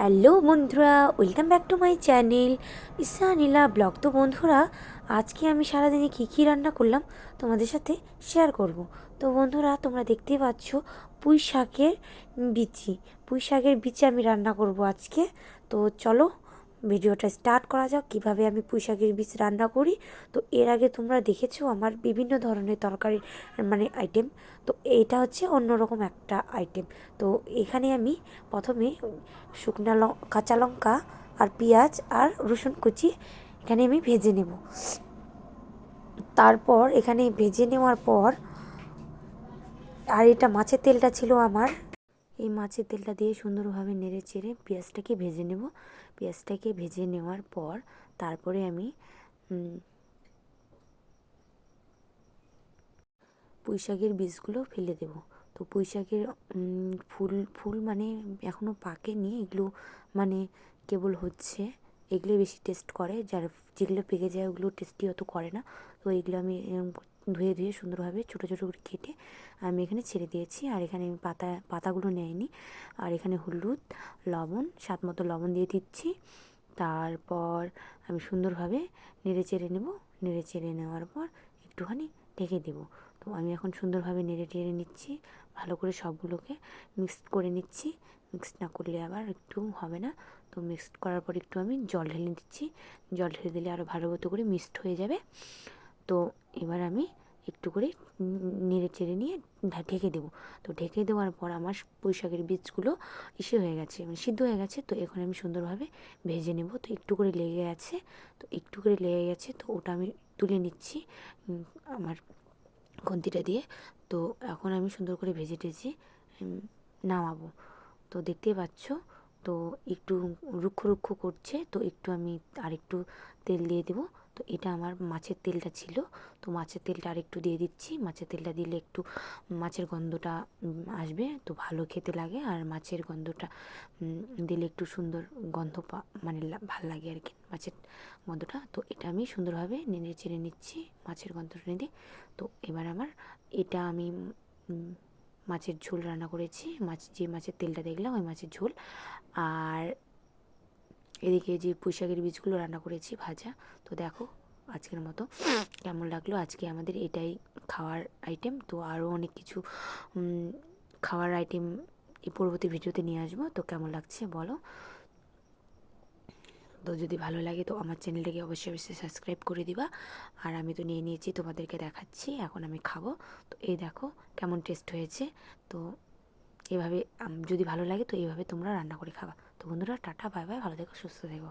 Hello বন্ধুরা, welcome back to my channel Isa Nila blog. তো বন্ধুরা, আজকে আমি সারাদিনে কী কী রান্না করলাম তোমাদের সাথে শেয়ার করব। তো বন্ধুরা, তোমরা দেখতেই পাচ্ছ পুঁই শাকের বিচি। পুঁই শাকের বিচি আমি রান্না করব আজকে। তো চলো ভিডিওটা স্টার্ট করা যাক, কীভাবে আমি পুঁই শাকের বীজ রান্না করি। তো এর আগে তোমরা দেখেছ আমার বিভিন্ন ধরনের তরকারি মানে আইটেম তো এটা হচ্ছে অন্যরকম একটা আইটেম তো এখানে আমি প্রথমে শুকনো কাঁচা লঙ্কা আর পেঁয়াজ আর রসুন কুচি এখানে আমি ভেজে নেব। তারপর এখানে ভেজে নেওয়ার পর, আর এটা মাছের তেলটা ছিল আমার এই মাছের তেলটা দিয়ে সুন্দরভাবে নেড়ে চেড়ে পেঁয়াজটাকে ভেজে নেব। পেঁয়াজটাকে ভেজে নেওয়ার পর তারপরে আমি পুঁই শাকের বীজগুলো ফেলে দেব। তো পুঁই শাকের ফুল ফুল মানে এখনও পাকেনি এগুলো মানে কেবল হচ্ছে এগুলো বেশি টেস্ট করে। যার যেগুলো পেকে যায় ওগুলো টেস্টি অত করে না। তো এগুলো আমি ধুয়ে ধুয়ে সুন্দরভাবে ছোটো ছোটো করে কেটে আমি এখানে ছেড়ে দিয়েছি। আর এখানে আমি পাতা, পাতাগুলো নেয়নি আর এখানে হলুদ, লবণ, স্বাদ মতো লবণ দিয়ে দিচ্ছি। তারপর আমি সুন্দরভাবে নেড়ে চেড়ে নেব। নেড়ে চেড়ে নেওয়ার পর একটুখানি ঢেকে দেবো। তো আমি এখন সুন্দরভাবে নেড়ে টেড়ে নিচ্ছি। ভালো করে সবগুলোকে মিক্সড করে নিচ্ছি। মিক্স না করলে আবার একটু হবে না। তো মিক্সড করার পর একটু আমি জল ঢেলে দিচ্ছি। জল ঢেলে দিলে আরও ভালো মতো করে মিক্সড হয়ে যাবে। তো এবার আমি একটু করে নেড়ে চেড়ে নিয়ে ঢেকে দেবো। তো ঢেকে দেওয়ার পর আমার পুঁইশাকের বীজগুলো ইসে হয়ে গেছে মানে সিদ্ধ হয়ে গেছে। তো এখন আমি সুন্দরভাবে ভেজে নেব। তো একটু করে লেগে গেছে তো একটু করে লেগে গেছে। তো ওটা আমি তুলে নিচ্ছি আমার খুন্তিটা দিয়ে। তো এখন আমি সুন্দর করে ভেজে টেজে নামাবো। তো দেখতেই পাচ্ছ, তো একটু রুক্ষ রুক্ষ করছে। তো একটু আমি আর একটু তেল দিয়ে দেবো। তো এটা আমার মাছের তেলটা ছিল। তো মাছের তেলটা আর একটু দিয়ে দিচ্ছি। মাছের তেলটা দিলে একটু মাছের গন্ধটা আসবে। তো ভালো খেতে লাগে আর মাছের গন্ধটা দিলে একটু সুন্দর গন্ধ পা মানে ভালো লাগে আর কি মাছের গন্ধটা। তো এটা আমি সুন্দরভাবে নেড়ে চেড়ে নিচ্ছি মাছের গন্ধটা নিয়ে তো এবার আমার এটা আমি মাছের ঝোল রান্না করেছি। মাছ, যে মাছের তেলটা দেখলাম ওই মাছের ঝোল। আর এদিকে যে পুঁইশাকের বীজগুলো রান্না করেছি ভাজা, তো দেখো আজকের মতো। কেমন লাগল? আজকে আমাদের এটাই খাওয়ার আইটেম তো আরও অনেক কিছু খাওয়ার আইটেম এই পরবর্তী ভিডিওতে নিয়ে আসব। তো কেমন লাগছে বলো? তো যদি ভালো লাগে তো আমার চ্যানেলটাকে অবশ্যই অবশ্যই সাবস্ক্রাইব করে দিবা। আর আমি তো নিয়ে নিয়েছি, তোমাদেরকে দেখাচ্ছি, এখন আমি খাব। তো এই দেখো কেমন টেস্ট হয়েছে। তো এভাবে যদি ভালো লাগে তো এইভাবে তোমরা রান্না করে খাবা। তো বন্ধুরা টাটা বাই বাই ভালো থেকো সুস্থ থেকো।